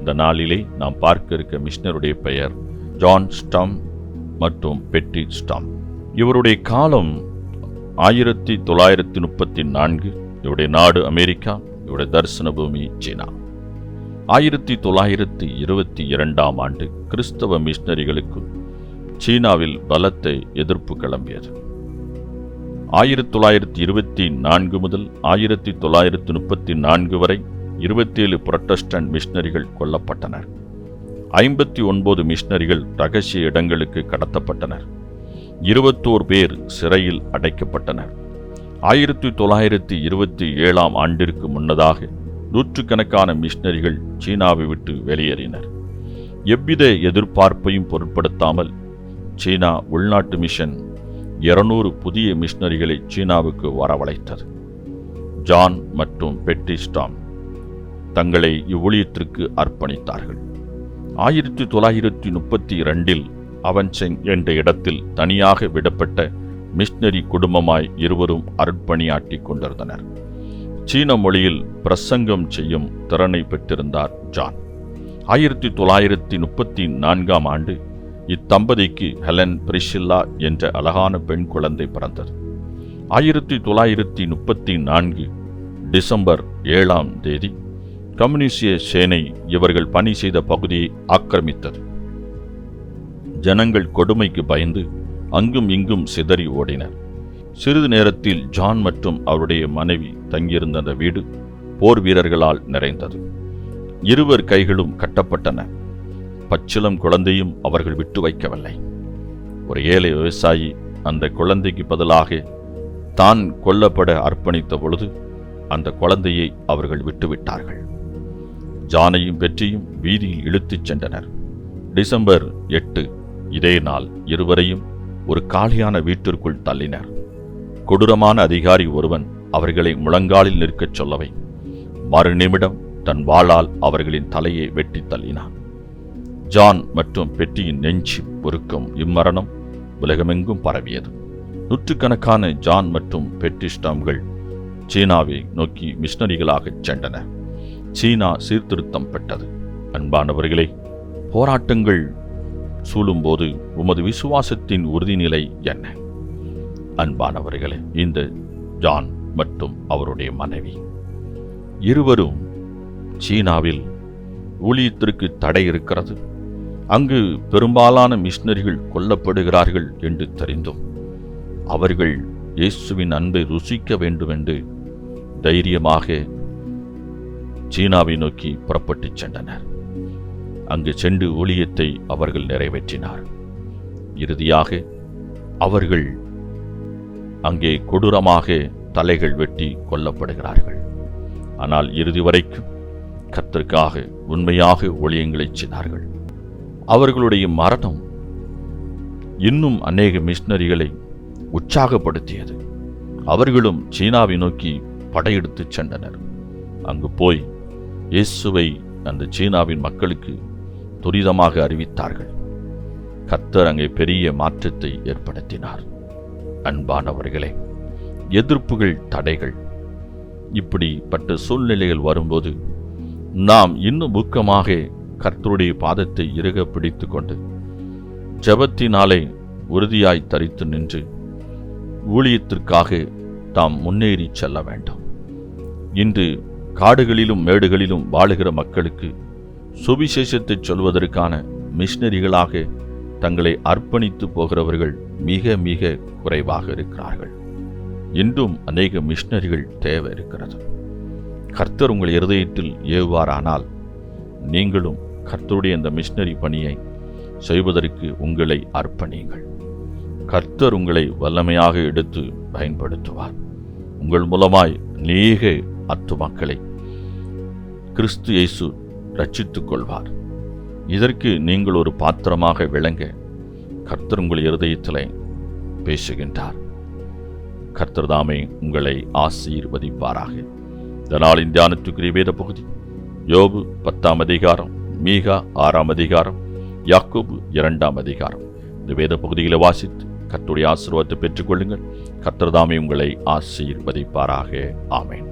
இந்த நாளிலே நாம் பார்க்க இருக்க மிஷினருடைய பெயர் ஜான் ஸ்டம் மற்றும் பெட்டி ஸ்டம். இவருடைய காலம் ஆயிரத்தி தொள்ளாயிரத்தி முப்பத்தி நான்கு. இவருடைய நாடு அமெரிக்கா இவருடைய தரிசன பூமி சீனா. ஆயிரத்தி தொள்ளாயிரத்தி இருபத்தி இரண்டாம் ஆண்டு கிறிஸ்தவ மிஷினரிகளுக்கு சீனாவில் பலத்த எதிர்ப்பு கிளம்பியது. ஆயிரத்தி தொள்ளாயிரத்தி இருபத்தி நான்கு முதல் ஆயிரத்தி தொள்ளாயிரத்தி முப்பத்தி நான்கு வரை இருபத்தேழு புரட்டஸ்டன்ட் மிஷினரிகள் கொல்லப்பட்டனர். ஐம்பத்தி ஒன்பது மிஷினரிகள் ரகசிய இடங்களுக்கு கடத்தப்பட்டனர். இருபத்தோர் பேர் சிறையில் அடைக்கப்பட்டனர். ஆயிரத்தி தொள்ளாயிரத்தி இருபத்தி ஏழாம் ஆண்டிற்கு முன்னதாக நூற்றுக்கணக்கான மிஷினரிகள் சீனாவை விட்டு வெளியேறினர். எவ்வித எதிர்பார்ப்பையும் பொருட்படுத்தாமல் சீனா உள்நாட்டு மிஷன் இருநூறு புதிய மிஷினரிகளை சீனாவுக்கு வரவழைத்தது. ஜான் மற்றும் பெட்டி ஸ்டாம் தங்களை இவ்வூழியத்திற்கு அர்ப்பணித்தார்கள். ஆயிரத்தி தொள்ளாயிரத்தி முப்பத்தி இரண்டில் அவன்செங் என்ற இடத்தில் தனியாக விடப்பட்ட மிஷனரி குடும்பமாய் இருவரும் அருட்பணியாற்றிக் கொண்டிருந்தனர். சீன மொழியில் பிரசங்கம் செய்யும் திறனை பெற்றிருந்தார் ஜான். ஆயிரத்தி தொள்ளாயிரத்தி முப்பத்தி நான்காம் ஆண்டு இத்தம்பதிக்கு ஹெலன் பிரிஷில்லா என்ற அழகான பெண் குழந்தை பிறந்தது. ஆயிரத்தி தொள்ளாயிரத்தி முப்பத்தி நான்கு டிசம்பர் ஏழாம் தேதி கம்யூனிஸ்டிய சேனை இவர்கள் பணி செய்த பகுதியை ஆக்கிரமித்தது. ஜனங்கள் கொடுமைக்கு பயந்து அங்கும் இங்கும் சிதறி ஓடினர். சிறிது நேரத்தில் ஜான் மற்றும் அவருடைய மனைவி தங்கியிருந்த அந்த வீடு போர் வீரர்களால் நிறைந்தது. இருவர் கைகளும் கட்டப்பட்டன. பச்சிலம் குழந்தையும் அவர்கள் விட்டு வைக்கவில்லை. ஒரு ஏழை விவசாயி அந்த குழந்தைக்கு பதிலாக தான் கொல்லப்பட அர்ப்பணித்த பொழுது அந்த குழந்தையை அவர்கள் விட்டுவிட்டார்கள். ஜானையும் வெற்றியும் வீதியில் இழுத்துச் சென்றனர். டிசம்பர் எட்டு இதே நாள் இருவரையும் ஒரு காலியான வீட்டிற்குள் தள்ளினர். கொடூரமான அதிகாரி ஒருவன் அவர்களை முழங்காலில் நிற்கச் சொல்லவை. மறுநிமிடம் தன் வாளால் அவர்களின் தலையை வெட்டி தள்ளினான். ஜான் மற்றும் பெட்டியின் நெஞ்சு பொறுக்கும் இம்மரணம் உலகமெங்கும் பரவியது. நூற்றுக்கணக்கான ஜான் மற்றும் பெட்டி ஸ்டாம்கள் சீனாவை நோக்கி மிஷனரிகளாகச் சென்றனர் சீனா சீர்திருத்தம் பெற்றது. அன்பானவர்களே போராட்டங்கள் சூழும்போது உமது விசுவாசத்தின் உறுதிநிலை என்ன? அன்பானவர்களே இந்த ஜான் மற்றும் அவருடைய மனைவி. இருவரும் சீனாவில் ஊழியத்திற்கு தடை இருக்கிறது. அங்கு பெரும்பாலான மிஷினரிகள் கொல்லப்படுகிறார்கள் என்று தெரிந்தும் அவர்கள் இயேசுவின் அன்பை ருசிக்க வேண்டும் என்று தைரியமாக சீனாவை நோக்கி புறப்பட்டுச் சென்றனர். அங்கு சென்று ஊழியத்தை அவர்கள் நிறைவேற்றினார். இறுதியாக அவர்கள் அங்கே கொடூரமாக தலைகள் வெட்டி கொல்லப்படுகிறார்கள். ஆனால் இறுதி வரைக்கும் கத்திற்காக உண்மையாக ஒளியங்களைச் செய்தார்கள். அவர்களுடைய மரணம் இன்னும் அநேக மிஷினரிகளை உற்சாகப்படுத்தியது. அவர்களும் சீனாவை நோக்கி படையெடுத்துச் சென்றனர். அங்கு போய் இயேசுவை அந்த சீனாவின் மக்களுக்கு துரிதமாக அறிவித்தார்கள். கர்த்தர் அங்கே பெரிய மாற்றத்தை ஏற்படுத்தினார். அன்பானவர்களே எதிர்ப்புகள் தடைகள். இப்படிப்பட்ட சூழ்நிலைகள் வரும்போது நாம் இன்னும் ஊக்கமாக கர்த்தருடைய பாதத்தை இறுக பிடித்து கொண்டு ஜபத்தினாலே உறுதியாய் தரித்து நின்று ஊழியத்திற்காக தாம் முன்னேறி செல்ல வேண்டும். இன்று காடுகளிலும் மேடுகளிலும் வாழுகிற மக்களுக்கு சுவிசேஷத்தை சொல்வதற்கான மிஷினரிகளாக தங்களை அர்ப்பணித்து போகிறவர்கள் மிக மிக குறைவாக இருக்கிறார்கள். இன்றும் அநேக மிஷினரிகள் தேவை இருக்கிறது. கர்த்தர் உங்கள் இருதயத்தில் ஏவுவாரானால் நீங்களும் கர்த்தருடைய இந்த மிஷினரி பணியை செய்வதற்கு உங்களை அர்ப்பணியுங்கள். கர்த்தர் உங்களை வல்லமையாக எடுத்து பயன்படுத்துவார். உங்கள் மூலமாய் நீக அத்துமாக்களை கிறிஸ்து இயேசு ரட்சித்துக் கொள்வார் இதற்கு நீங்கள் ஒரு பாத்திரமாக விளங்க கர்த்தர் உங்கள் இருதயத்தில் பேசுகின்றார். கர்த்தர் தாமே உங்களை ஆசீர்வதிப்பாராக. இதனால் தியானத்துக்குரிய வேத பகுதி யோபு பத்தாம் அதிகாரம் மீகா ஆறாம் அதிகாரம் யாக்கோபு இரண்டாம் அதிகாரம். இந்த வேத பகுதிகளை வாசித்து கர்த்தருடைய ஆசீர்வாதத்தை பெற்றுக்கொள்ளுங்கள். கர்த்தர் தாமே உங்களை ஆசீர்வதிப்பாராக. ஆமேன்.